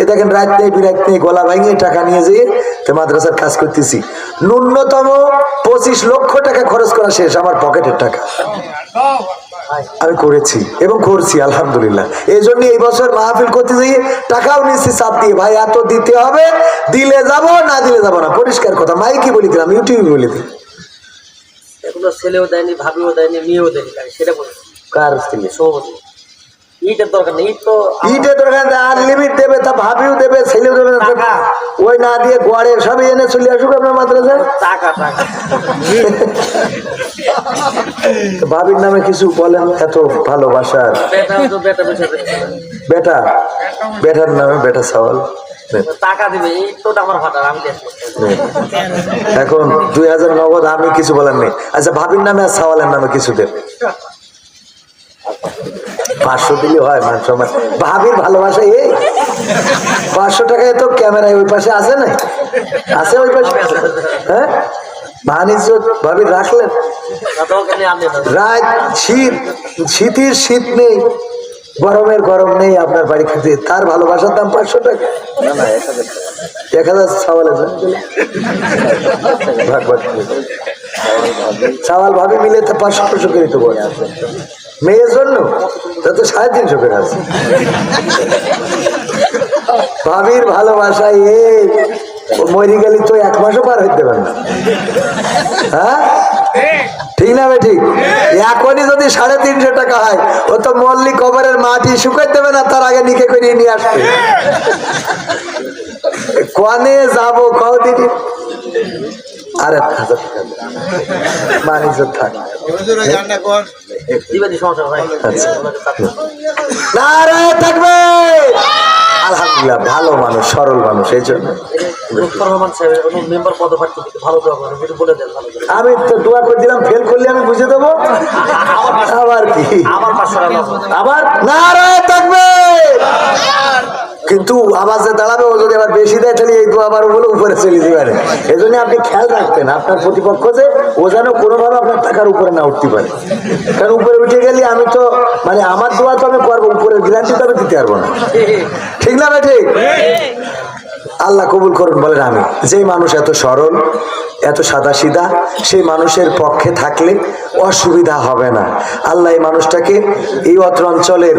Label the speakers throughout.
Speaker 1: এ দেখেন রাত নেই বিরাত নেই গলা ভাঙিয়ে টাকা নিয়ে যেয়ে তো মাদ্রাসার কাজ করতেছি। ন্যূনতম পঁচিশ লক্ষ টাকা খরচ করা শেষ আমার পকেটের টাকা। আমি করেছি এবং করছি আলহামদুলিল্লাহ। এই জন্য এই বছর মাহফিল করতে গিয়ে টাকাও নিচ্ছি চাপ দিয়ে। ভাই এত দিতে হবে দিলে যাব না দিলে যাব না। পরিষ্কার কথা মাইকি বলে দিলাম ইউটিউবে বলে দিলাম।
Speaker 2: এগুলো ছেলেও দেয়নি ভাবিও দেয়নি মেয়েও দেয়নি সেটা
Speaker 1: কার ছেলে
Speaker 2: সভাপতি ইটের দরকার নেই তো
Speaker 1: ইটে দরকার আনলিমিট দেবে তা ভাবিও দেবে ছেলেও দেবে না
Speaker 2: টাকা।
Speaker 1: ওই না দিয়ে গোয়ারে সবই এনে চলে আসুক আপনার মাদ্রাসায়
Speaker 2: টাকা টাকা।
Speaker 1: ভাবির নামে কিছু বলেন এত ভালোবাসার
Speaker 2: বেটা
Speaker 1: বেটার নামে বেটা সওয়াল এখন দুই হাজার নগদ আমি কিছু বলার নেই। আচ্ছা ভাবির নামে আর সওয়ালের নামে কিছু দেব। পাঁচশো দিলে হয় মান সম্মান ভাবির ভালোবাসা এই। পাঁচশো টাকায় তো ক্যামেরায় ওই পাশে আছে না? আছে ওই পাশে? হ্যাঁ? বাণিজ্য ভাবির রাখলেন? রাত শীত, শীতের শীত নেই, গরমের গরম নেই আপনার বাড়ি খেতে তার ভালোবাসার দাম পাঁচশো টাকা। এক হাজার করে। সওয়াল, ভাবি মিলে তো পাঁচশো পাঁচশো করে তো বলে মেয়ের জন্য? তা তো সাড়ে তিনশো করে আছে। ভাবির ভালোবাসায় এ মরি গেলি তো এক মাসও পার হইতে পারে না। হ্যাঁ? ঠিক না বে ঠিক? এখনই যদি সাড়ে তিনশো টাকা হয়, ও তো মল্লি কবরের মাটি শুকাই দেবে না, তার আগে নিকে করে নিয়ে আসবে। কনে যাব কদিন আরে হাজার টাকা বাণিজ্য থাক।
Speaker 2: সমস্যা ভাই
Speaker 1: আচ্ছা। থাকবে। আলহামদুলিল্লাহ ভালো মানুষ সরল মানুষ এই জন্য। আমি তো দোয়া করে দিলাম ফেল করলে আমি বুঝে দেবো। আবার কি?
Speaker 2: লাগবে।
Speaker 1: আবার? নারায় থাকবে। কিন্তু আওয়াজে দাঁড়াবে ও যদি আবার বেশি দেয় তাহলে এই দু আবার বলে উপরে চলে যেতে পারে। এই জন্য আপনি খেয়াল রাখবেন আপনার প্রতিপক্ষ যে ও যেন কোনোভাবে আপনার টাকার উপরে না উঠতে পারে। কারণ উপরে উঠে গেলে আমি তো মানে আমার দোয়া তো আমি করব উপরের গ্যারান্টি তো আমি দিতে পারব না। ঠিক না ভাই ঠিক? আল্লাহ কবুল করুন বলেন আমি যেই মানুষ এত সরল এত সাদা সিধা সেই মানুষের পক্ষে থাকলে অসুবিধা হবে না। আল্লাহ এই মানুষটাকে এই অত্র অঞ্চলের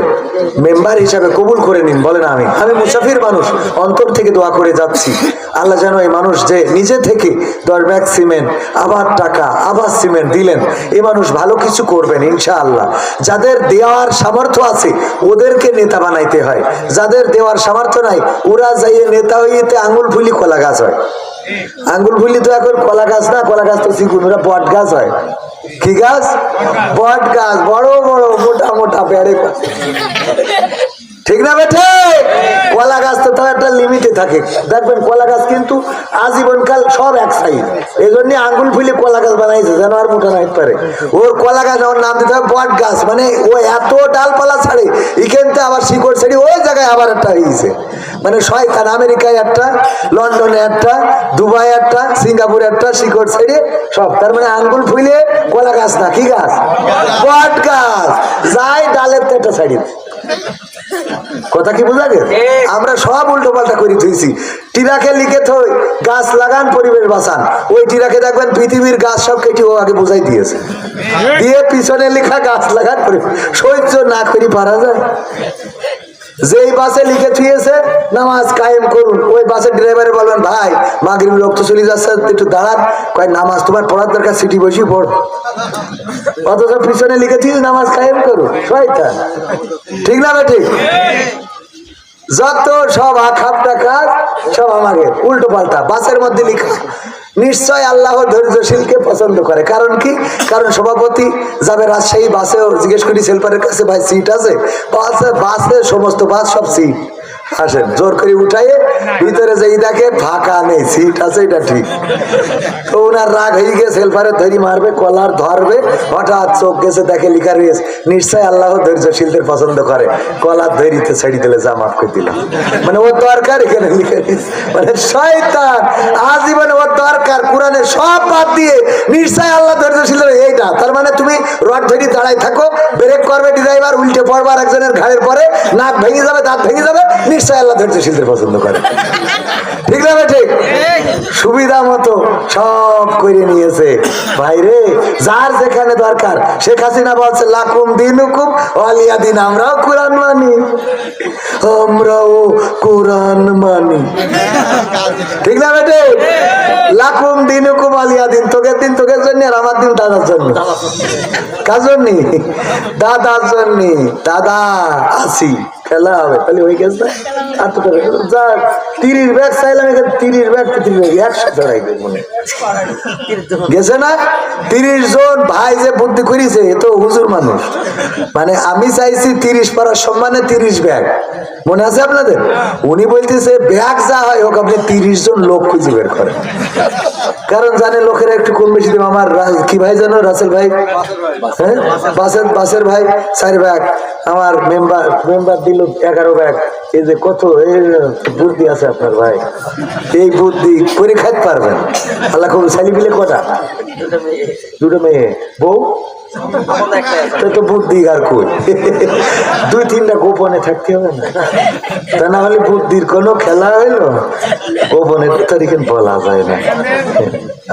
Speaker 1: মেম্বার হিসাবে কবুল করে নিন, বলেন আমি আমি মুসাফির মানুষ, অন্তর থেকে দোয়া করে যাচ্ছি। আল্লাহ যেন এই মানুষ যে নিজে থেকে দশ ব্যাগ সিমেন্ট, আবার টাকা, আবার সিমেন্ট দিলেন এই মানুষ ভালো কিছু করবেন, ইনশাআল্লাহ। যাদের দেওয়ার সামর্থ্য আছে, ওদেরকে নেতা বানাইতে হয়। যাদের দেওয়ার সামর্থ্য নাই, ওরা যাইয়ে নেতা হইতে আঙ্গুল ফুলি কলা গাছ হয়। আঙ্গুল ফুলি তো এখন কলা গাছ না, কলা গাছ তো চিকুন ওরা বট গাছ হয়। কি গাছ? বট গাছ, বড় বড়, মোটা মোটা পেয়ারে ঠিক না বেঠে? কলা গাছ তো তার একটা লিমিটে থাকে। দেখবেন কলা গাছ কিন্তু আজীবনকাল সব এক সাইড এই জন্য আঙ্গুল ফুলে কলা গাছ বানাইছে, যেন আর মোটা না পারে। ওর কলা গাছ আমার নাম দিতে হবে বট গাছ। মানে ও এত ডালপালা ছাড়ে এখানতে আবার শিকড় ছেড়ে ওই জায়গায় আবার একটা হয়েছে মানে শয়তান আমেরিকায় একটা লন্ডনে একটা দুবাই একটা সিঙ্গাপুরে একটা শিকড় ছেড়ে সব। তার মানে আঙ্গুল ফুলে কলা গাছ না কি গাছ? বট গাছ। যাই ডালের তো একটা সাইডে কথা কি বোঝা গেল আমরা সব উল্টো পাল্টা করে থুইছি। টিরাকে লিখে থই গাছ লাগান পরিবেশ বাঁচান। ওই টিরাকে দেখবেন পৃথিবীর গাছ সব কেটে ও আগে বোঝাই দিয়েছে। দিয়ে পিছনে লেখা গাছ লাগান পরিবেশ সহ্য না করি পারা যায়। যেই বাসে লিখে থুয়েছে নামাজ কায়েম করুন। ওই বাসের ড্রাইভারে বলবেন, ভাই মাগরিব লোক তো চলে যাচ্ছে, একটু দাঁড়ান। কয়, নামাজ তোমার পড়ার দরকার, সিটি বসি পড়। অথচ পিছনে লিখে থুয়ে নামাজ কায়েম করুন। ঠিক না ঠিক? যত সব কাজ সব আমাকে উল্টো পাল্টা, বাসের মধ্যে লিখা। নিশ্চয় আল্লাহ ধৈর্যশীলকে পছন্দ করে। কারণ কি? কারণ সভাপতি যাবে রাজশাহী বাসেও জিজ্ঞেস করি, সেলপারের কাছে ভাই সিট আছে? বাসে বাসে সমস্ত বাস সব সিট আসেন, জোর করে ভিতরে দেখে ফাঁকা নেই সিট আছে, এটা ঠিক। তো ওনার রাগ হয়ে গেছে হেল্পারে ধরি মারবে, কলার ধরবে, হঠাৎ চোখ গেছে, দেখে লিখা রয়েছে, নিশ্চয় আল্লাহ ধৈর্যশীলদের পছন্দ করে। কলার ছেড়ে দিলে যা মাফ করে মানে ওর দরকার এখানে লিখে মানে শয়তান, আজীবনে ওর দরকার কোরআনে সব বাদ দিয়ে নিশ্চয় আল্লাহ ধৈর্যশীল এইটা। তার মানে তুমি রড ধরি দাঁড়াই থাকো ব্রেক করবে ড্রাইভার উল্টে পড়বার একজনের ঘাড়ের পরে, নাক ভেঙে যাবে, দাঁত ভেঙে যাবে নিশ্চয় আল্লাহ ধৈর্যশীলদের পছন্দ করে। ঠিক না ঠিক? সুবিধা মতো সব করে নিয়েছে। ভাইরে যার যেখানে দরকার, শেখ হাসিনা বলছে, লাকুম দিন হুকুম অলিয়া দিন, আমরাও কোরআন মানি। আমরাও কোরআন মানি। ঠিক না বেটে লাকুম দিন হুকুম আলিয়া দিন তোকে দিন তোকে জন্য আর আমার দিন দাদার জন্য। কার জন্য? দাদার জন্য। দাদা, আসি। খেলা হবে, তাহলে ওই যা, তিরিশ ব্যাগ চাইলাম এখানে ব্যাগ ব্যাগ একশো চড়াই মনে গেছে না? তিরিশ জন ভাই যে বুদ্ধি করেছে, এ তো হুজুর মানুষ। মানে আমি চাইছি তিরিশ পাড়ার সম্মানে তিরিশ ব্যাগ মনে আছে আপনাদের? উনি বলতেছে, ব্যাগ যা হয় হোক, আপনি তিরিশ জন লোক খুঁজে বের করেন। কারণ জানে লোকেরা একটু কম বেশি দেবে আমার কি ভাই জানো? রাসেল ভাই? হ্যাঁ? বাসের ভাই, চার ব্যাগ আমার মেম্বার মেম্বার দিল এগারো ব্যাগ এই যে কত বুদ্ধি আছে আপনার ভাই। এই বুদ্ধি করে খাইতে পারবেন। আল্লাহ কবি সালি বিলে কটা?
Speaker 2: দুটো মেয়ে।
Speaker 1: বউ? তা বুদ্ধি আর কই? দুই তিনটা গোপনে থাকতে হবে না। তা না হলে বুদ্ধির কোনো খেলা হইল? গোপনে তারিখে বলা যায় না।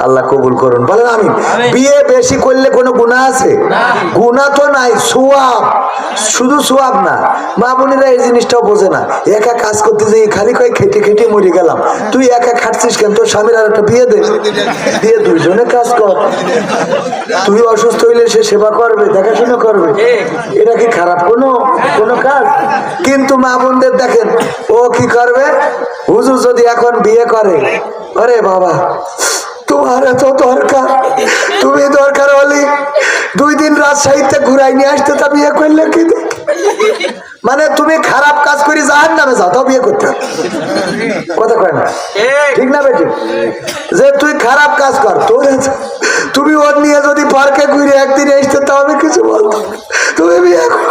Speaker 1: আল্লাহ কবুল করুন। বলেন আমি বিয়ে বেশি করলে কোনো গুণা আছে? গুণা তো নাই, সোয়াব। শুধু সোয়াব না। মা বোনেরা এই জিনিসটাও বোঝে না। একা কাজ করতে যাই খালি কয় খেটে খেটে মরে গেলাম। তুই একা খাটছিস কেন? তোর স্বামীর আর একটা বিয়ে দে। দিয়ে দুইজনে কাজ কর। তুই অসুস্থ হইলে সে সেবা করবে দেখাশোনা করবে। এটা কি খারাপ কোনো কোনো কাজ? কিন্তু মা বোনদের দেখেন ও কি করবে? হুজুর যদি এখন বিয়ে করে আরে বাবা তোমার এত দরকার তুমি দরকার হলি দুই দিন রাজশাহীতে ঘুরাই নিয়ে আসতে তা বিয়ে করলে কি? মানে তুমি খারাপ কাজ করি যার নামে যাও তাও বিয়ে করতে হবে। কথা কয় না? ঠিক। না বেটি? যে তুই খারাপ কাজ কর তোর তুমি ওর নিয়ে যদি পার্কে ঘুরে একদিন আসতে তাও আমি কিছু বলতো না। তুমি বিয়ে করো।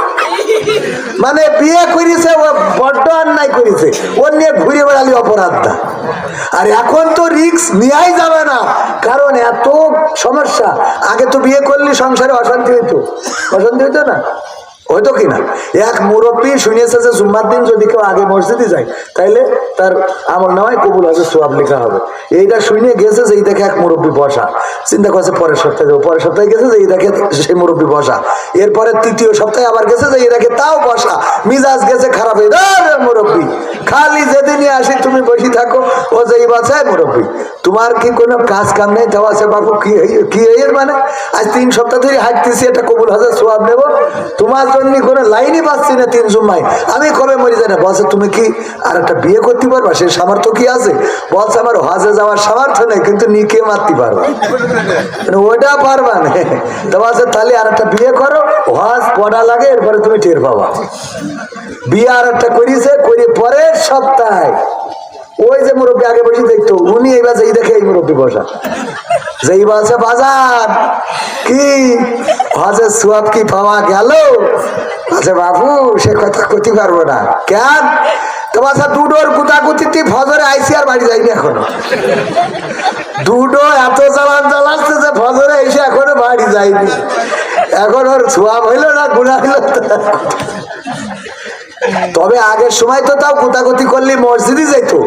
Speaker 1: মানে বিয়ে করেছে ও বড্ড অন্যায় করেছে। ওর নিয়ে ঘুরে বেড়ালি অপরাধটা। আর এখন তো রিক্স নেওয়াই যাবে না। কারণ এত সমস্যা। আগে তো বিয়ে করলি সংসারে অশান্তি হইতো। অশান্তি হইতো না? হয়তো কিনা এক মুরব্বী শুনিয়েছে যে জুম্মার দিন যদি কেউ আগে মসজিদে যায়, তাইলে তার আমল নামায় কবুল হবে সোয়াব লেখা হবে। এইটা শুনে গেছে যে এই দেখে এক মুরব্বী বসা। চিন্তা করছে পরের সপ্তাহে যাব। পরের সপ্তাহে গেছে যে এই দেখে সেই মুরব্বী বসা। এরপরে তৃতীয় সপ্তাহে আবার গেছে যে এই দেখে তাও বসা। মিজাজ গেছে খারাপ হয়ে মুরব্বী, খালি যেদিনই আসি তুমি বসে মুরব্বী। তোমার কি কোনো কাজ কাম নেই? আছে বাবু, কি কি মানে? আজ তিন সপ্তাহ ধরে হাঁটতেছি, এটা কবুল হাজার সোয়াব নেব। তোমার জন্য কোনো লাইনই পাচ্ছি না তিন আমি কবে মরি যাই বলছে, তুমি কি আর একটা বিয়ে করতে পারবা? সে সামর্থ্য কি আছে? বলছে, আমার হজে যাওয়ার সামর্থ্য নেই, কিন্তু নিকে মারতে পারবা। মানে ওটা পারবা না। তাহলে আর একটা বিয়ে করো, হজ পড়া লাগে, এরপরে তুমি টের পাবা। বিয়ে আর একটা করিছে করে পরের সপ্তাহে ওই যে মুরব্বী আগে বসে দেখতো, উনি এই যেই দেখে এই মুরব্বী বসা। যেই বলছে বাজার কি? হজের সোয়াব কি পাওয়া গেল? আচ্ছা বাবু, সে কথা করতে পারব না। কেন? তোমার সাথে দুটোর কুতাকুতিতে ফজরে আইসি আর বাড়ি যাইনি এখনও। দুটো এত জ্বালান জ্বালাচ্ছে যে ফজরে এসে এখনও বাড়ি যায়নি এখন ওর সোয়াব হইল না, গুণা হইল। তবে আগের সময় তো তাও কোতাকুতি করলে মসজিদে যাইতো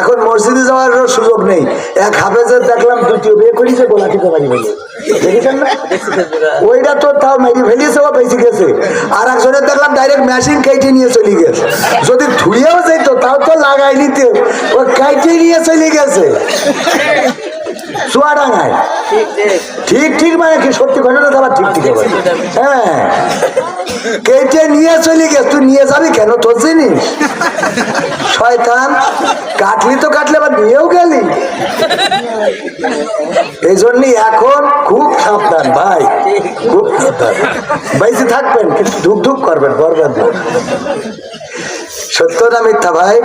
Speaker 1: এখন মসজিদে যাওয়ার সুযোগ নেই। এক হাফেজের দেখলাম দ্বিতীয় বিয়ে ফেলে দেখেছেন না? ওইটা তো তাও মেরি ফেলিয়েছে ও বেশি গেছে। আর একজনের দেখলাম ডাইরেক্ট মেশিন কেটে নিয়ে চলে গেছে। যদি ধুইয়াও যাইতো তাও তো লাগাই নিতে। ও কেটে নিয়ে চলে গেছে। চুয়াডাঙ্গায়।
Speaker 2: ঠিক ঠিক।
Speaker 1: মানে কি সত্যি ঘটনা তো আবার ঠিক ঠিক হ্যাঁ। কেটে নিয়ে চলে গেছ তুই নিয়ে যাবি কেন তোর জিনিস? শয়তান কাটলি তো কাটলে আবার নিয়েও গেলি। এই জন্য এখন খুব সাবধান ভাই। খুব সাবধান। বাইসে থাকবেন কিন্তু ধুক ধুক করবেন না। সত্য না মিথ্যা ভাই?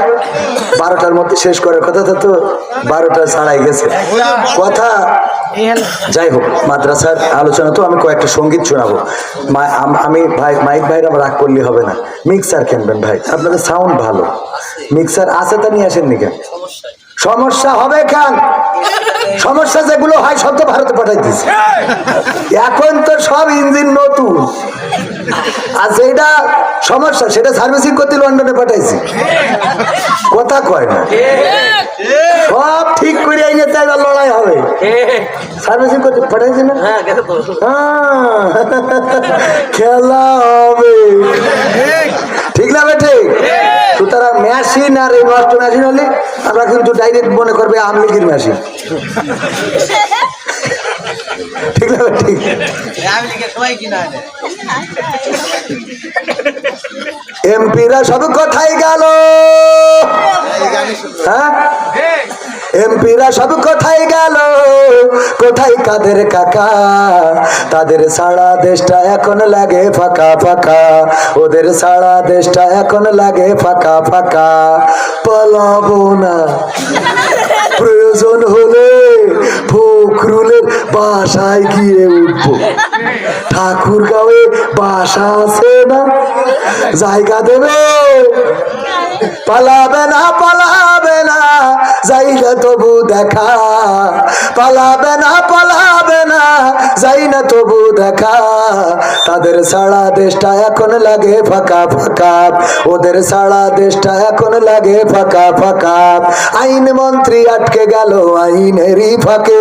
Speaker 1: বারোটার মধ্যে শেষ করার কথা তো বারোটা ছাড়াই গেছে। কথা যাই হোক, মাদ্রাসার আলোচনা তো আমি কয়েকটা সংগীত শোনাবো। আম- ভাই, মাইক ভাইরা রাগ করলে হবে না। মিক্সার কিনবেন ভাই, আপনাদের সাউন্ড ভালো। মিক্সার আছে তা নিয়ে আসেন কেন? সমস্যা হবে কেন? সমস্যা যেগুলো হয় সব তো ভারতে পাঠাই দিচ্ছে এখন তো সব ইঞ্জিন নতুন। আর যেটা সমস্যা সেটা সার্ভিসিং করতে লন্ডনে পাঠাইছি। কথা কয় না। সব ঠিক করে আইনে তাই লড়াই হবে। সার্ভিসিং করতে পাঠাইছি না?
Speaker 2: হ্যাঁ
Speaker 1: হ্যাঁ, খেলা হবে। ঠিক না ঠিক সুতরাং মেশিন আর এই নষ্ট মেশিন হলে আমরা কিন্তু ডাইরেক্ট মনে করবে আমলিগির মেশিন ঠিক এমপিরা সব কোথায় গেল। হ্যাঁ? এমপিরা সব কোথায় গেল। কোথায় কাদের কাকা? তাদের সারা দেশটা এখন লাগে ফাঁকা ফাঁকা। ওদের সারা দেশটা এখন লাগে ফাঁকা ফাঁকা। পালাবো না। প্রয়োজন হলে ফখরুলের বাসায় গিয়ে উঠবো। ঠাকুর গাঁয়ে বাসা আছে না? জায়গা দেবে? পালাবে না পালাবে না যাইলে তবু দেখা। পালাবে না পালাবে না যাই না তবু দেখা। তাদের সারা দেশটা এখন লাগে ফাঁকা ফাঁকা। ওদের সারা দেশটা এখন লাগে ফাঁকা ফাঁকা। আইন মন্ত্রী আটকে গেল, আইনেরই ফাঁকে।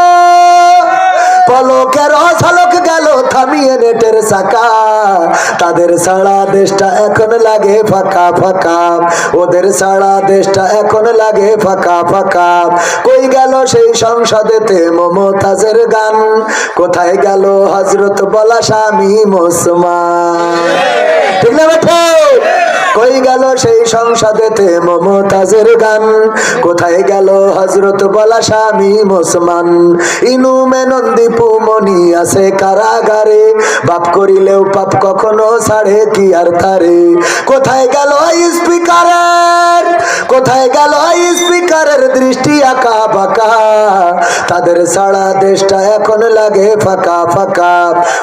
Speaker 1: পলকের ঝলক গেল, থামিয়ে নেটের চাকা। তাদের সারা দেশটা এখন লাগে ফাঁকা ফাঁকা। ওদের সারা দেশটা এখন লাগে ফাঁকা ফাঁকা। কই গেল সেই সংসদেতে মমতাজের গান? কোথায় গেল হজরত বলা স্বামী মুসলমান? ঠিক না কই গেল সেই সংসদেতে মমতাজের গান? কোথায় গেল হজরত বলা স্বামী মুসলমান? ইনু মেনন্দি পুমনি আছে কারাগারে। বাপ করিলেও পাপ কখনো ছাড়ে কি আর তারে। কোথায় গেল স্পিকারের? কোথায় গেল স্পিকারের দৃষ্টি আঁকা বাঁকা তাদের সারা দেশটা এখন লাগে ফাঁকা ফাঁকা।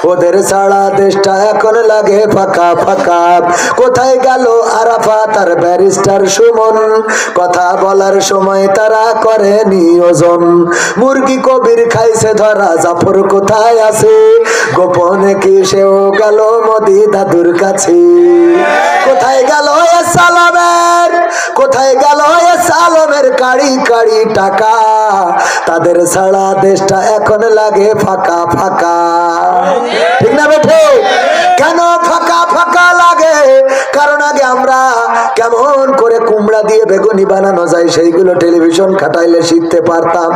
Speaker 1: ওদের সারা দেশটা এখন লাগে ফাঁকা ফাঁকা। কোথায় গেল আরাফা তার ব্যারিস্টার সুমন? কথা বলার সময় তারা করে নিয়োজন মুরগি কবির খাইছে ধরা জাফর। কোথায় আছে? গোপনে কি সেও গেল মোদি দাদুর কাছে? কোথায় গেল সালামের? কোথায় গেল সালামের কাড়ি কাড়ি টাকা? তাদের সারা দেশটা এখন লাগে ফাঁকা ফাঁকা। ঠিক না বেঠে? কেন ফাঁকা ফাঁকা লাগে? কারণ আগে আমরা কেমন করে কুমড়া দিয়ে বেগুনি বানানো যায় সেইগুলো টেলিভিশন খাটাইলে শিখতে পারতাম।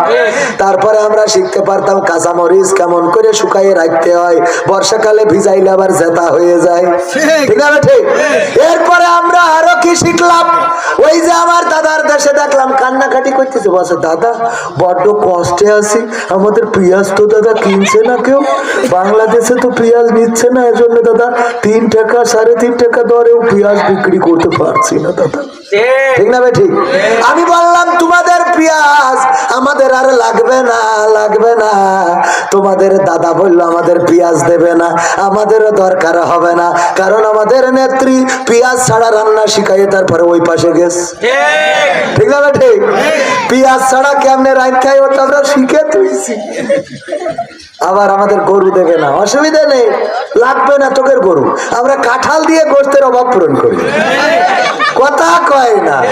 Speaker 1: তারপরে আমরা শিখতে পারতাম কাঁচামরিচ কেমন করে শুকাইয়ে রাখতে হয় বর্ষাকালে ভিজাইলে আবার জেতা হয়ে যায়। ঠিক। আছে ঠিক? এরপরে আমরা আরও কি শিখলাম? ওই যে আমার দাদার দেশে দেখলাম কান্নাকাটি করতেছে। বসে দাদা বড্ড কষ্টে আছি। আমাদের পেঁয়াজ তো দাদা কিনছে না কেউ। বাংলাদেশে তো পেঁয়াজ নিচ্ছে না এজন্য দাদা তিন টাকা সাড়ে তিন টাকা দরেও পেঁয়াজ বিক্রি করতে পারছি না দাদা। ঠিক। না ভাই ঠিক? আমি বললাম তোমাদের পেঁয়াজ আমাদের আর লাগবে না লাগবে না। তোমাদের দাদা বলল আমাদের পেঁয়াজ দেবে না আমাদেরও দরকার হবে না। কারণ আমাদের নেত্রী পেঁয়াজ ছাড়া রান্না শিখাইয়ে তারপরে ওই পাশে গেছে। ঠিক। না ভাই ঠিক? পেঁয়াজ ছাড়া কেমনে রাইন খাই ওটা আমরা শিখে তুইছি আবার আমাদের গরু দেবে না। অসুবিধা নেই। লাগবে না তোকের গরু। আমরা কাঁঠাল দিয়ে গোস্তের অভাব পূরণ করি। কথা কয় না।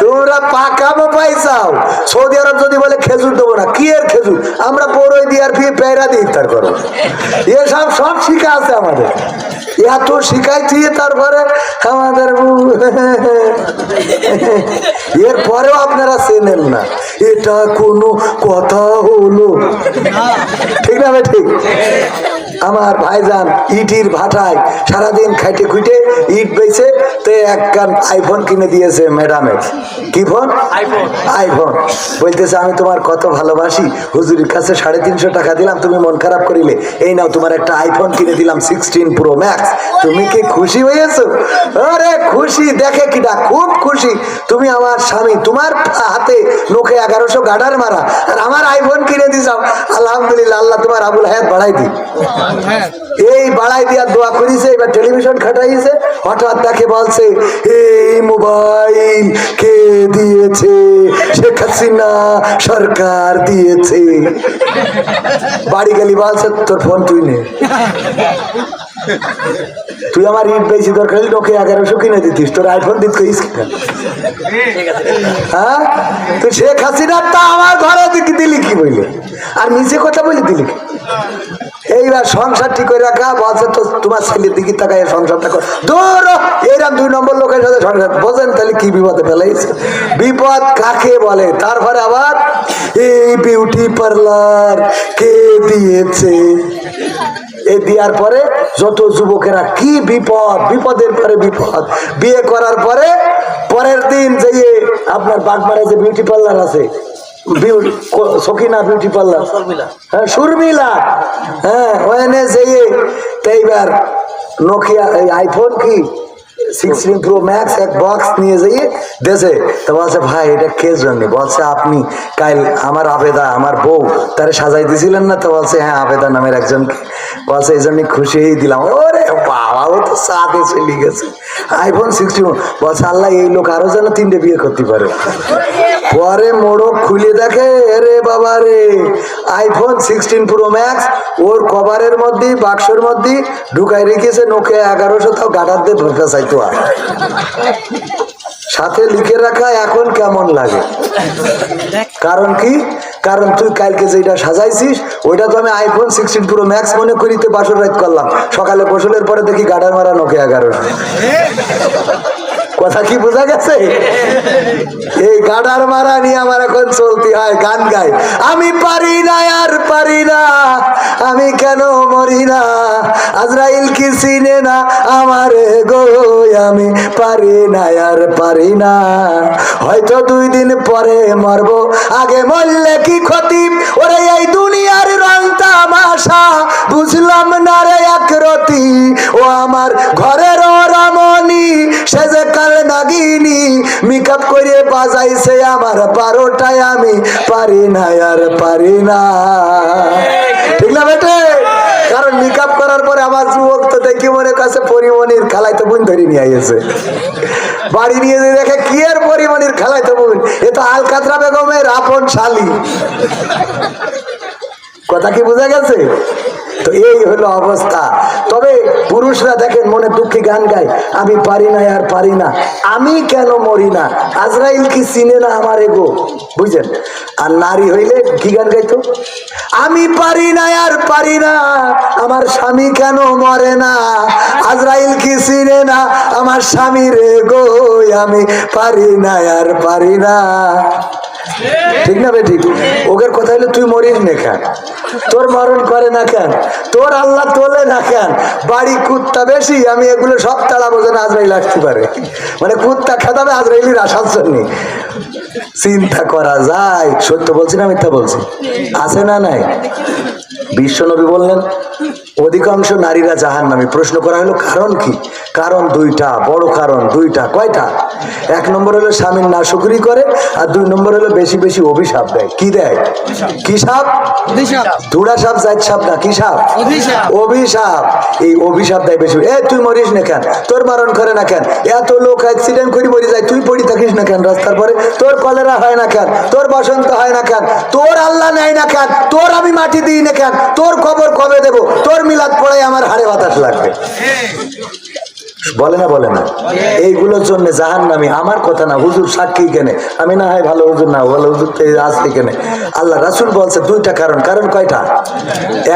Speaker 1: তোমরা পাকামো পাইছাও। সৌদি আরব যদি বলে খেজুর দেবো না, কি এর খেজুর? আমরা বড়ই দিয়ে আর ফিরে পেয়ারা দিয়ে ইফতার করো। এসব সব শিখা আছে আমাদের। এত শিখাই দিয়ে তারপরে আমাদের বউ- এর পরেও আপনারা চেনেন না। এটা কোনো কথা হলো। ঠিক না ভাই, ঠিক? আমার ভাইজান ইটির ভাটায় সারাদিন খাইটে খুঁটে ইট বেছে তে এক কান আইফোন কিনে দিয়েছে ম্যাডামের কি ফোন
Speaker 2: আইফোন
Speaker 1: আইফোন বলতেছে আমি তোমার কত ভালোবাসি। হুজুরের কাছে সাড়ে তিনশো টাকা দিলাম তুমি মন খারাপ করিলে। এই নাও তোমার একটা আইফোন কিনে দিলাম সিক্সটিন প্রো ম্যাক্স তুমি কি খুশি হয়েছো? আরে খুশি দেখে কিটা খুব খুশি। তুমি আমার স্বামী তোমার হাতে লোকে এগারোশো গাডার মারা আর আমার আইফোন কিনে দিছাও আলহামদুলিল্লাহ আল্লাহ তোমার আবুল হায়াত বাড়াই দি এই বাড়াই দিয়া দোয়া করিছে এবার টেলিভিশন খাটাইছে। হঠাৎ তাকে বলছে, এই মোবাইল কে দিয়েছে? শেখ হাসিনা সরকার দিয়েছে। বাড়ি গেলি বলছে, তোর ফোন তুই নে। তুই আমার ইট বেশি দরকার হলে তোকে এগারোশো কিনে দিতিস। তোর আইফোন দিত হ্যাঁ? তুই শেখ হাসিনা তা আমার ঘরে দিলি কি বললি আর নিচে কথা বলি দিলি? এইবার সংসার ঠিক করে রাখা বলছে তো তোমার ছেলের দিকে তাকায় সংসারটা কর। দূর হ, এরম দুই নম্বর লোকের সাথে সংসার। বোঝেন তাহলে কি বিপদে ফেলাইছে? বিপদ কাকে বলে? তারপরে আবার এই বিউটি পার্লার কে দিয়েছে? এ দেওয়ার পরে যত যুবকেরা কি বিপদ? বিপদের পরে বিপদ। বিয়ে করার পরে পরের দিন যে আপনার বাগমারে যে বিউটি পার্লার আছে সকিনা বিউটি পার্লার। হ্যাঁ সুরমিলা হ্যাঁ ওখানে যেয়ে এইবার নোকিয়া এই আইফোন কি? সিক্সটিন প্রো ম্যাক্স এক বক্স নিয়ে যেয়ে দেশে। তো বলছে ভাই এটা কে জন্য? বলছে আপনি কাল আমার আবেদা আমার বউ তারে সাজাই দিয়েছিলেন না? তো বলছে হ্যাঁ আবেদা নামের একজনকে। বলছে এই জন্য খুশি হয়ে দিলাম। ওরে বাবা ও তো সাথে চলে গেছে। আইফোন সিক্সটি বলছে আল্লাহ এই লোক আরও যেন তিনটে বিয়ে করতে পারে। পরে মোড়ক খুলে দেখে রে বাবা রে আইফোন সিক্সটিন প্রো ম্যাক্স ওর কভারের মধ্যে বাক্সের মধ্যে ঢুকাই রেখেছে নোকে এগারোশো, তাও গাডার দিয়ে ধরতে চাইতো আর। সাথে লিখে রাখা, এখন কেমন লাগে? কারণ কি? কারণ তুই কালকে যেটা সাজাইছিস, ওইটা তো আমি আইফোন সিক্সটিন প্রো ম্যাক্স মনে করিতে বাসর রাত করলাম। সকালে গোসলের পরে দেখি গাডার মারা নোকে এগারোশো। কথা কি বোঝা গেছে? এই গাডার মারা নিয়ে আমার এখন চলতে হয়, গান গাই। আমি পারি না, আর পারি না, আমি কেন মরি না? আজরাইল কি চিনে না আমার? গো, আমি পারি না, আর পারি না। হয়তো দুই দিন পরে মরব। আগে মরলে কি ক্ষতি? ওরে এই দুনিয়ার রং তামাশা, বুঝলাম না রে একরতি ও আমার ঘরের রমণী সে যে কাল নাগিনি, মেকআপ করে বাজাইছে আমার বারোটায় আমি। পারি না আর পারি না। ঠিক না বেটে? কারণ মেকআপ করার পরে আমার যুবক তো দেখি মনে কাছে পরিমণির খালাই তো বোন ধরে নিয়ে আইছে বাড়ি নিয়ে যেয়ে দেখে কি আর পরিমণির খালাই তো বোন? এ তো আলকাতরা বেগমের আপন শালি। কথা কি বোঝা গেছে? তো এই হলো অবস্থা। তবে পুরুষরা দেখেন মনে দুঃখে গান গায়, আমি পারি না আর পারি না। আমি কেন মরি না? আজরাইল কি চিনে না আমার এগো বুঝছেন আর নারী হইলে কি গান গাইতো? আমি পারি না আর পারি না, আমার স্বামী কেন মরে না? আজরাইল কি চিনে না আমার স্বামীর গো? আমি পারি না আর পারি না। ঠিক না বেটি ওকে কথা হলো তুই মরিস না কেন? তোর মরণ করে না কেন? তোর আল্লাহ তোলে না কেন? বাড়ি কুত্তা বেশি, আমি এগুলো সব তাড়াবো যেন আজরাইল আসতে পারে। মানে কুত্তা খেতাবে আজরাইলির আসার জন্য। চিন্তা করা যায়। সত্য বলছি না মিথ্যা বলছি? আছে না নাই? বিশ্বনবী বললেন অধিকাংশ নারীরা জাহান নামে প্রশ্ন করা হলো কারণ কি? কারণ দুইটা বড় কারণ দুইটা কয়টা? এক নম্বর হলো স্বামীর নাশুকরি করে আর দুই নম্বর হলো বেশি বেশি অভিশাপ দেয়। কি দেয়? কি সাপ? ধুড়া সাপ জাত সাপ না কি সাপ? অভিশাপ। এই অভিশাপ দেয় বেশি। এ তুই মরিস না কেন? তোর মারণ করে না কেন? এত লোক অ্যাক্সিডেন্ট করে মরে যায় তুই পড়ি থাকিস না কেন রাস্তার পরে? তোর কলেরা হয় না কেন? তোর বসন্ত হয় না কেন? তোর আল্লাহ নেয় না কেন? তোর আমি মাটি দিই না কেন? তোর খবর কবে দেব? তোর মিলাদ পড়াই আমার হাড়ে বাতাস লাগবে। বলে না বলে না। এইগুলোর জন্য জাহান নামি আমার কথা না হুজুর সাক্ষী কেনে? আমি না হয় ভালো হুজুর না ভালো হুজুর আসতে কেনে? আল্লাহ রাসুল বলছে দুইটা কারণ। কারণ কয়টা?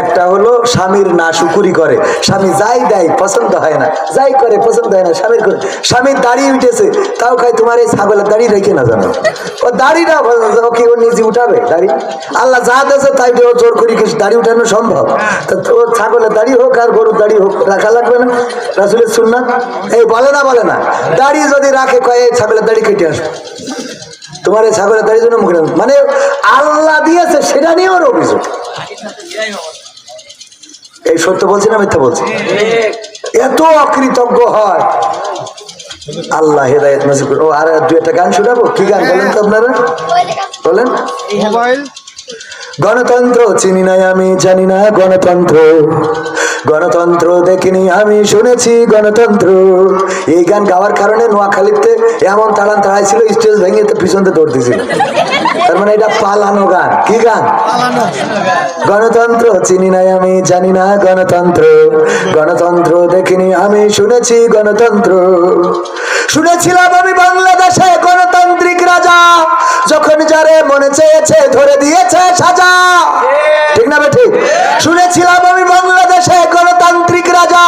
Speaker 1: একটা হলো স্বামীর না শুকুরি করে। স্বামী যাই দেয় পছন্দ হয় না। যাই করে পছন্দ হয় না স্বামীর করে। স্বামীর দাড়ি উঠেছে তাও খাই তোমার এই ছাগলের দাড়ি রেখে না জানো? ও দাড়িটা ও কি ও নিজে উঠাবে দাড়ি আল্লাহ যা দেছে তাই ও জোর করি কিছু দাড়ি উঠানো সম্ভব? তো তোর ছাগলের দাড়ি হোক আর গরুর দাড়ি হোক রাখা লাগবে না। রাসুলের সুন্নাত। এই বলে না বলে না। দাড়ি যদি রাখে, কয়ে ছাগলের দাড়ি কেটে আসবে তোমার এই ছাগলের দাড়ি জন্য মুখে মানে আল্লাহ দিয়েছে, সেটা নিয়ে ওর অভিযোগ। এই সত্য বলছি না মিথ্যা বলছি? এত অকৃতজ্ঞ হয়। আল্লাহ হেদায়ত নসিব আর দু একটা গান শোনাবো? কি গান বলেন তো আপনারা? বলেন।
Speaker 3: মোবাইল।
Speaker 1: গণতন্ত্র চিনি নাই আমি জানি না গণতন্ত্র। গণতন্ত্র দেখিনি আমি শুনেছি গণতন্ত্র। এই গান গাওয়ার কারণে নোয়াখালীতে এমন তাড়ান তাড়াইছিল স্টেজ ভেঙে তো পিছনতে দৌড় দিছিল তার মানে এটা পালানো গান। কি গান? গণতন্ত্র চিনি নাই আমি জানি না গণতন্ত্র। গণতন্ত্র দেখিনি আমি শুনেছি গণতন্ত্র। শুনেছিলাম আমি বাংলাদেশে গণতান্ত্রিক রাজা, যখন যারে মনে চেয়েছে ধরে দিয়েছে সাজা। ঠিক না ঠিক শুনেছিলাম আমি বাংলাদেশে গণতান্ত্রিক রাজা,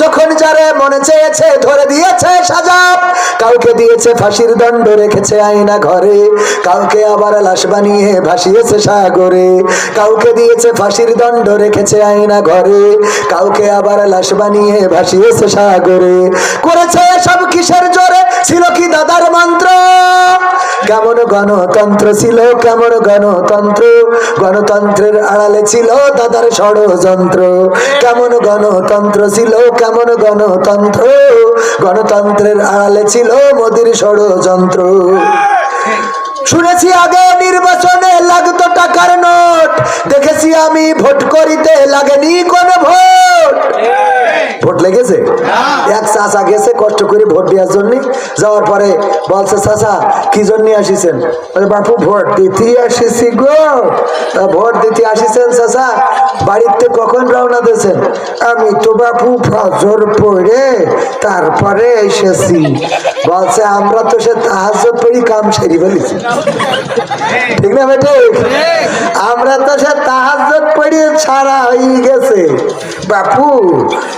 Speaker 1: যখন যারে মনে চেয়েছে ধরে দিয়েছে সাজা। কাউকে দিয়েছে ফাঁসির দণ্ড, রেখেছে আয়না ঘরে। কাউকে আবার লাশ বানিয়ে ভাসিয়েছে সাগরে। কাউকে দিয়েছে ফাঁসির দণ্ড, রেখেছে আয়না ঘরে। কাউকে আবার লাশ বানিয়ে ভাসিয়েছে সাগরে। করেছে সব কিসের জোরে ছিল কি দাদার মন্ত্র? কেমন গণতন্ত্র ছিল, কেমন গণতন্ত্র? গণতন্ত্রের আড়ালে ছিল দাদার ষড়যন্ত্র। কেমন গণতন্ত্র ছিল, কেমন গণতন্ত্র? গণতন্ত্রের আড়ালে ছিল মোদির ষড়যন্ত্র। শুনেছি আগে নির্বাচনে লাগতো টাকার নোট। দেখেছি আমি ভোট করিতে লাগেনি কোন ভোট। ভোট লেগেছে? এক চাচা গেছে কষ্ট করে ভোট দেওয়ার জন্য। যাওয়ার পরে বলছে চাচা কি জন্য আসিছেন? বাপু ভোট দিতে আসিছি গো। ভোট দিতে আসিছেন চাচা? বাড়িতে কখন রওনা দিয়েছেন? আমি তো বাপু ফজর পড়ে তারপরে এসেছি। বলছে, আমরা তো সে তাহাজ পড়ি, কাম সেরি ফেলেছি ঠিক না বেটে? আমরা তো সে তাহাজ পড়িয়ে ছাড়া হয়ে গেছে। বাপু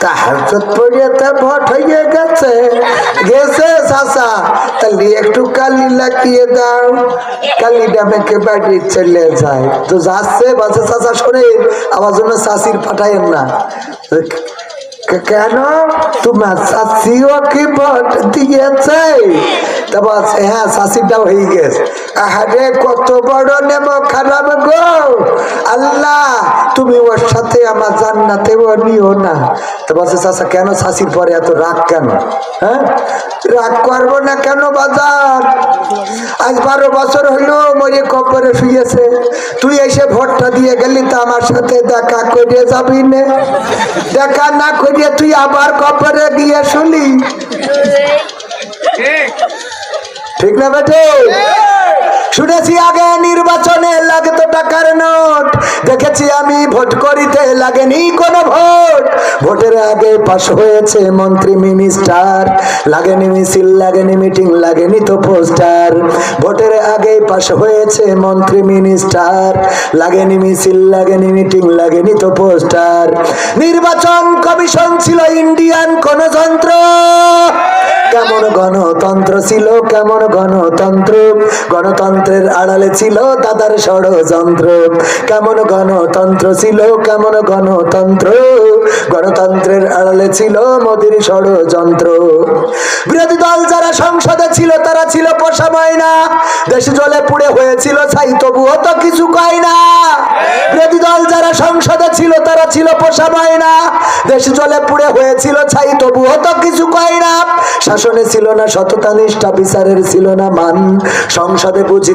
Speaker 1: তাহাজ পড়িয়ে তো ভোট হয়ে গেছে। গেছে চাষা তাহলে একটু কালি লাগিয়ে দাও। কালিটা মেখে বাড়ি চলে যায়। তো যাচ্ছে বাসে চাষা শোনে আমার জন্য চাষির পাঠায়েন না। কেন? তোমার শাশিও কি ভোট দিয়েছে? তারপর হ্যাঁ শাশিটাও হয়ে গেছে। আহারে, কত বড় নেব খারাপ গো। আল্লাহ, তুমি ওর সাথে আমার জান্নাতেও নিও না। তা বলছে চাষা কেন শাশির পরে এত রাগ কেন? হ্যাঁ? রাগ করব না কেন বাজার? আজ বারো বছর হইল মরে কবরে শুয়েছে। তুই এসে ভোটটা দিয়ে গেলি তো আমার সাথে দেখা করে যাবি না। দেখা না করিয়ে তুই আবার কবরে গিয়ে শুনি ঠিক। না বেটে শুনেছি আগে নির্বাচনে লাগতো টাকার নোট। দেখেছি আমি ভোট করিতে লাগেনি কোনো ভোট। ভোটের আগে পাশ হয়েছে মন্ত্রী, মিনিস্টার। লাগেনি মিছিল, লাগেনি মিটিং, লাগেনি তো পোস্টার। ভোটের আগে পাশ হয়েছে মন্ত্রী, মিনিস্টার। লাগেনি মিছিল, লাগেনি মিটিং, লাগেনি তো পোস্টার। নির্বাচন কমিশন ছিল ইন্ডিয়ান কোন যন্ত্র কেমন গণতন্ত্র ছিল, কেমন গণতন্ত্র? গণতন্ত্রের আড়ালে ছিল দাদার ষড়যন্ত্র। কেমন গণতন্ত্র ছিল, কেমন গণতন্ত্র? গণতন্ত্রের আড়ালে ছিল মোদির ষড়যন্ত্র। বিরোধী দল যারা সংসদে ছিল, তারা ছিল পোষা ময়না দেশ জলে পুড়ে হয়েছিল ছাই, তবুও তো কিছু কয় না। বিরোধী দল যারা সংসদে ছিল, তারা ছিল পোষা ময়না দেশ জলে পুড়ে হয়েছিল ছাই, তবুও তো কিছু কয় না। শাসনে ছিল না সততা, নিষ্ঠা, বিচারের ছিল না মান। সংসদে বুঝি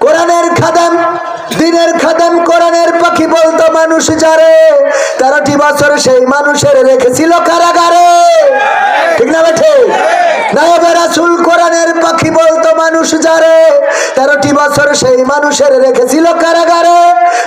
Speaker 1: কোরআনের খাদান, দিনের খাদাম কোরআনের পাখি বলতো মানুষ যারে, তেরোটি বছর সেই মানুষের রেখেছিল কারাগারে। ঠিক না বেঠে? নায়বের আসুল কোরআনের পাখি বলতো মানুষ যারে বছর সেই মানুষের রেখেছিল কারাগারে।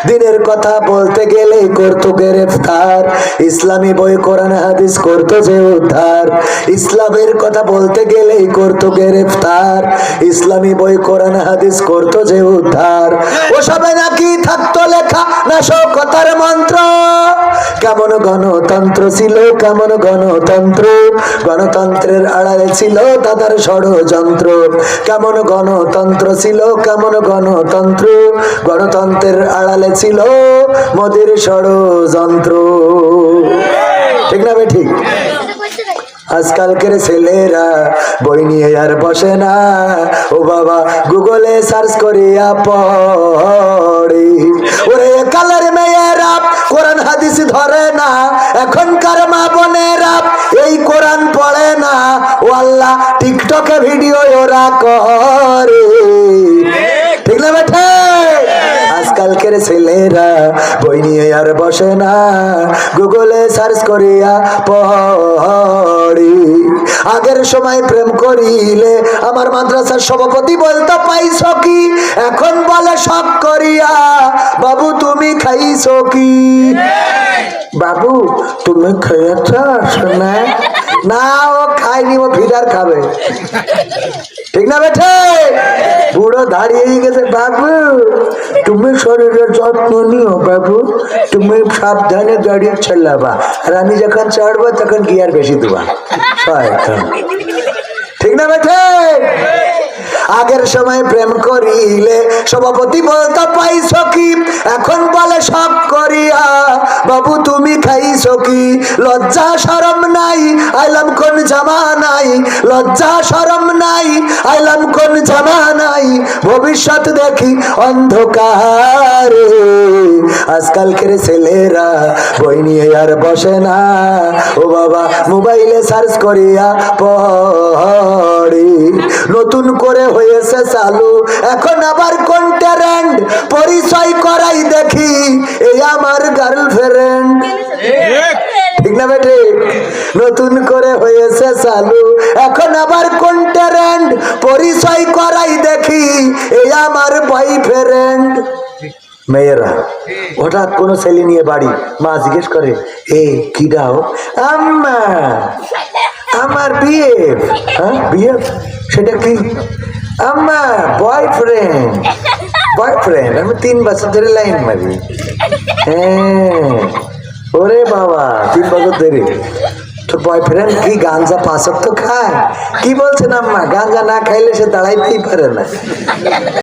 Speaker 1: দিনের কথা বলতে গেলে করতো গ্রেফতার। ইসলামী বই, কোরআন, হাদিস করতো যে উদ্ধার। ইসলামের কথা বলতে গেলেই করতো গ্রেফতার। ইসলামী বই, কোরআন, হাদিস করতো যে উদ্ধার। ও সবে নাকি থাকতো লেখা নাশকতার মন্ত্র। কেমন গণতন্ত্র ছিল, কেমন গণতন্ত্র। গণতন্ত্রের আড়ালে ছিল দাদার ষড়যন্ত্র। কেমন গণতন্ত্র ছিল, কেমন গণতন্ত্র, গণতন্ত্রের আড়ালে ছিল মোদির ষড়যন্ত্র। ঠিক না বে ঠিক আজকালকের ছেলেরা বই নিয়ে আর বসে না। ও বাবা, গুগলে সার্চ করিয়া পড়ে। ওরে কালার মেয়েরা কোরআন হাদিস ধরে না। এখনকার মা বোনেরা এই কোরআন পড়ে না। ও আল্লাহ, টিকটকে ভিডিও ওরা করে। ঠিক না বেঠে আজকালকের ছেলেরা বই নিয়ে আর বসে না। গুগলে সার্চ করিয়া পড়ি। আগের সময় প্রেম করিলে আমার মাদ্রাসার সভাপতি বলতো পাইছ কি? এখন বলে সব করিয়া। বাবু তুমি খাইছ কি? বাবু তুমি খেয়েছ শোনা না, ও খাইনি ও ফিডার খাবে। ঠিক না বেঠে? বুড়ো দাঁড়িয়ে গেছে, বাবু, তুমি শরীরের যত্ন নিও, বাবু। তুমি সাবধানে গাড়ি চালাবা আর আমি যখন চড়বো তখন গিয়ার বেশি দেবা। ঠিক না বেঠে? আগের সময় প্রেম করিলে সভাপতি বলতো, পাইছ কি? এখন বলে সব করিয়া। বাবু, তুমি খাইছ কি? লজ্জা সরম নাই? আইলাম কোন জামা নাই? লজ্জা সরম নাই? আইলাম কোন জামা নাই? ভবিষ্যৎ দেখি অন্ধকারে। আজকালকের ছেলেরা বই নিয়ে আর বসে না। ও বাবা, মোবাইলে সার্চ করিয়া পড়ে। নতুন করে হয়েছে চালু। এখন আবার কোন ট্যারেন্ট পরিচয় করাই দেখি, এই আমার গার্লফ্রেন্ড নতুন করে হয়েছে চালু। এখন আবার কোন ট্যারেন্ট পরিচয় করাই দেখি, এই আমার বয়ফ্রেন্ড মেয়েরা, হঠাৎ কোনো ছেলে নিয়ে বাড়ি, মা জিজ্ঞেস করে এই কি দাও? আম্মা, আমার বিয়ে। হ্যাঁ বিয়ে? সেটা কি? আম্মা বয়ফ্রেন্ড বয়ফ্রেন্ড আমি তিন বছর ধরে লাইন মারি হ্যাঁ ওরে বাবা তিন বছর ধরে তো বয়ফ্রেন্ড কি গাঞ্জা পাঁচক তো খায় কি বলছেন আম্মা গাঞ্জা না খাইলে সে দাঁড়াইতেই পারে না